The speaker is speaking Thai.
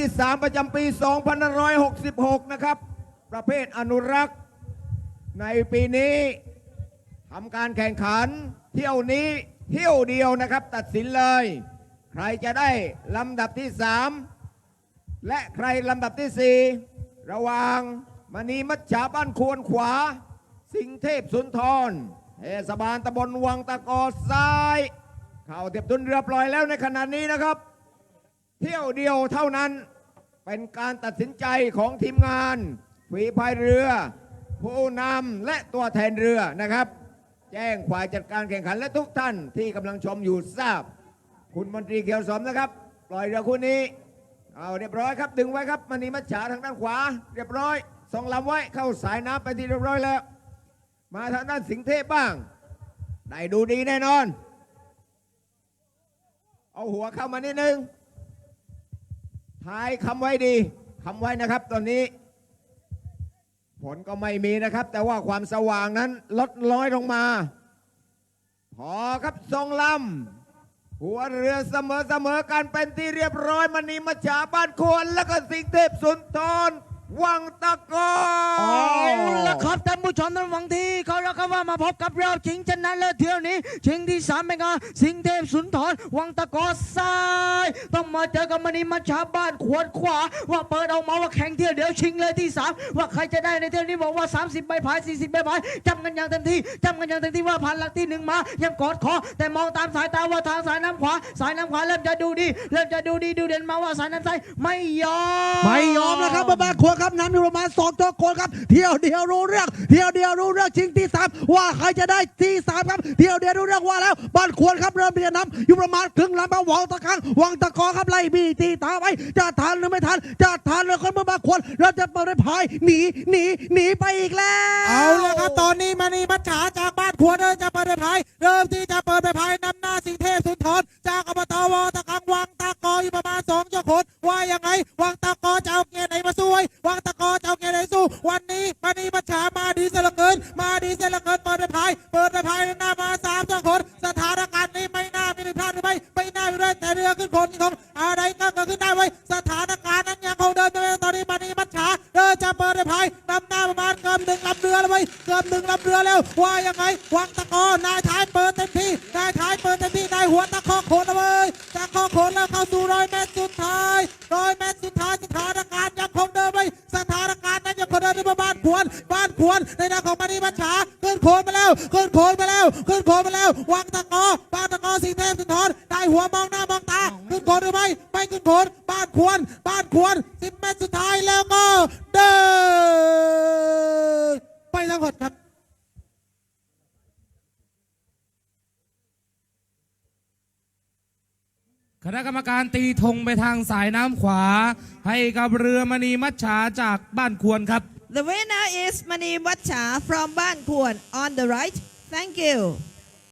ที่ 3 ประจำปี 2566 นะครับ ประเภทอนุรักษ์ ในปีนี้ทำการแข่งขัน เที่ยวนี้เที่ยวเดียวนะครับ ตัดสินเลย ใครจะได้ลำดับที่ 3 และใครลำดับที่ 4 ระหว่างมณีมัจฉาบ้านควรขวา สิงเทพสุนทรเทศบาลตำบลวังตะกอซ้ายเข้าเทียบทุนเรือปล่อยแล้วในขณะนี้นะครับ เที่ยวเดียวเท่านั้น เป็นการตัดสินใจของทีมงานฝีพายเรือ ผู้นำและตัวแทนเรือนะครับ แจ้งฝ่ายจัดการแข่งขันและทุกท่านที่กำลังชมอยู่ทราบ คุณมนตรีเขียวสมนะครับ ปล่อยเรือคู่นี้ เอาเรียบร้อยครับ ดึงไว้ครับมณีมัจฉาทางด้านขวา เรียบร้อยส่งลำไว้เข้าสายน้ำไปที่เรียบร้อยแล้ว มาทางด้านสิงเทพบ้าง ได้ดูดีแน่นอน เอาหัวเข้ามานิดนึง ทายคำไว้ดีคำไว้นะครับ ตอนนี้ ผลก็ไม่มีนะครับ แต่ว่าความสว่างนั้นลดน้อยลงมา พอครับทรงลำหัวเรือเสมอเสมอกันเป็นที่เรียบร้อยมณีมัจฉาบ้านควรแล้วก็สิงเทพสุนทร วังตะกอเอาละครับท่านผู้ชมท่านฟังที่เขาแล้วครับว่ามาพบกับเราชิงชนะเลิศเที่ยวนี้ชิงที่สามเป็นการสิงห์เทพสุนทรวังตะกอซ้าย ต้องมาเจอกับมณีมัชชาบ้านขวดขวา ว่าเปิดออกมาว่าแข่งเที่ยวเดี๋ยวชิงเลยที่สามว่าใครจะได้ในเที่ยวนี้บอกว่า 30ใบพาย 40ใบพายจำกันอย่างเต็มที่จำกันอย่างเต็มที่ว่าผ่านหลักที่หนึ่งมา ยังกอดคอแต่มองตามสายตาว่าทางสายน้ำขวา สายน้ำขวาเริ่มจะดูดีเริ่มจะดูดีดูเด่นมาว่าสายน้ำซ้ายไม่ยอมไม่ยอมนะครับบ้านควรครับนำอยู่ประมาณสองตัวโกนครับ เที่ยวเดียวรู้เรื่อง เที่ยวเดียวรู้เรื่องชิงที่สามว่าใครจะได้ที่สามครับ เที่ยวเดียวรู้เรื่องว่าแล้วบ้านควรครับเริ่มที่จะนำอยู่ประมาณครึ่งลำมาวังตะกังวังตะกอครับไล่บีตีตาไปจะทันหรือไม่ทันจะทันหรือคนเมื่อบ้านควรเราจะเปิดพายหนีหนีหนีไปอีกแล้วเอาลยครับตอนนี้มณีมัจฉาจากบ้านขวดเริ่มจะเปิดไปพายเริ่มที่จะเปิดไปพายนำหน้าสิงห์เทพสุนทรจากอบตวตะกังวังตะกออยู่ประมาณสองเจ้าคนว่ายังไงวังตะกอจะเอา ยเหลือเกิน มาดีเสียเหลือเกินเปิดไปพายเปิดไปพายหน้ามาสามสองคนสถานการณ์นี้ไม่น่ามีผิดพลาดหรือไม่ไม่น่ามีเลยแต่เรือขึ้นคนของอะไรก็เกิดขึ้นได้ไว้ยสถานการณ์นั้นยังคงเดินไปตอนนี้มณีมัจฉาเดินจะเปิดไปพายนำหน้าประมาณเกือบหนึ่งลำเรือแล้วไว้ยเกือบหนึ่งลำเรือแล้วว่ายังไงวังตะกอนายท้ายเปิดเต็มที่ แล้วขึ้นโขนมาแล้วขึ้นโขนมาแล้ววังตะกอบ้านตะกอสิงห์เทพสุนทรได้หัวมองหน้ามองตาขึ้นโขนหรือไม่ไม่ขึ้นโขนบ้านควรบ้านควรสิบเมตรสุดท้ายแล้วก็เดินไปทั้งหมดครับคณะกรรมการตีธงไปทางสายน้ำขวา ให้กับเรือมณีมัจฉาจากบ้านควรครับ The winner is Mani Vacha from Ban Kuan on the right. Thank you.